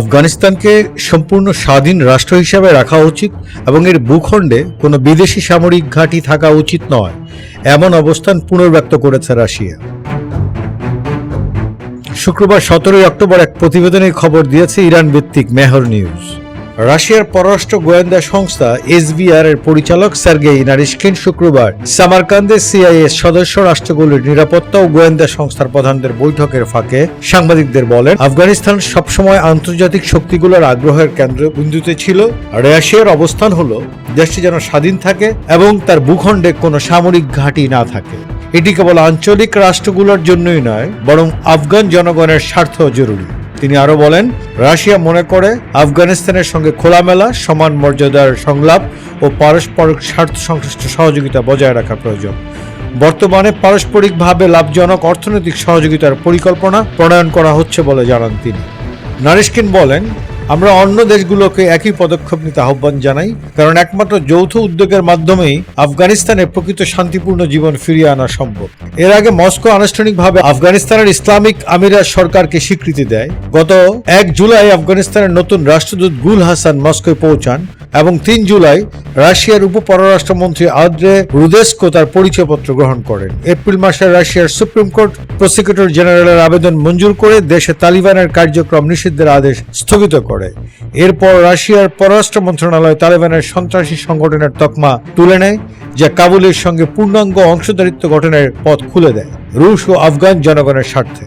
আফগানিস্তানকে সম্পূর্ণ স্বাধীন রাষ্ট্র হিসাবে রাখা উচিত এবং এর ভূখণ্ডে কোনো বিদেশি সামরিক ঘাঁটি থাকা উচিত নয়, এমন অবস্থান পুনর্ব্যক্ত করেছে রাশিয়া। শুক্রবার সতেরোই অক্টোবর এক প্রতিবেদনে খবর দিয়েছে ইরান ভিত্তিক মেহর নিউজ। রাশিয়ার পররাষ্ট্র গোয়েন্দা সংস্থা এসবিআর এর পরিচালক সার্গেই নারিশকিন শুক্রবার সামারকান্দে সিআইএস সদস্য রাষ্ট্রগুলির নিরাপত্তা ও গোয়েন্দা সংস্থার প্রধানদের বৈঠকের ফাঁকে সাংবাদিকদের বলেন, আফগানিস্তান সবসময় আন্তর্জাতিক শক্তিগুলোর আগ্রহের কেন্দ্রবিন্দুতে ছিল। আর রাশিয়ার অবস্থান হলো, দেশটি যেন স্বাধীন থাকে এবং তার ভূখণ্ডে কোনো সামরিক ঘাঁটি না থাকে। এটি কেবল আঞ্চলিক রাষ্ট্রগুলোর জন্যই নয়, বরং আফগান জনগণের স্বার্থ জরুরি। তিনি আরও বলেন, রাশিয়া মনে করে আফগানিস্তানের সঙ্গে খোলামেলা, সমান মর্যাদার সংলাপ ও পারস্পরিক স্বার্থ সংশ্লিষ্ট সহযোগিতা বজায় রাখা প্রয়োজন। বর্তমানে পারস্পরিকভাবে লাভজনক অর্থনৈতিক সহযোগিতার পরিকল্পনা প্রণয়ন করা হচ্ছে বলে জানান তিনি। নারিশকিন বলেন আমরা অন্য দেশগুলোকে একই পদক্ষেপ নিতে আহ্বান জানাই, কারণ একমাত্র যৌথ উদ্যোগের মাধ্যমেই আফগানিস্তানে প্রকৃত শান্তিপূর্ণ জীবন ফিরিয়ে আনা সম্ভব। এর আগে মস্কো আনুষ্ঠানিকভাবে আফগানিস্তানের ইসলামিক আমিরাত সরকারকে স্বীকৃতি দেয়। গত এক জুলাই আফগানিস্তানের নতুন রাষ্ট্রদূত গুল হাসান মস্কোয় পৌঁছান। এবং তিন জুলাই রাশিয়ার উপ পররাষ্ট্রমন্ত্রী আদ্রে রুদেস্কো তার পরিচয়পত্র গ্রহণ করেন। এপ্রিল মাসে রাশিয়ার সুপ্রিম কোর্ট প্রসিকিউটর জেনারেলের আবেদন মঞ্জুর করে দেশে তালিবানের কার্যক্রম নিষিদ্ধের আদেশ স্থগিত করে। এরপর রাশিয়ার পররাষ্ট্র মন্ত্রণালয় তালিবানের সন্ত্রাসী সংগঠনের তকমা তুলে নেয়, যা কাবুলের সঙ্গে পূর্ণাঙ্গ অংশদারিত্ব গঠনের পথ খুলে দেয়। রুশ ও আফগান জনগণের স্বার্থে।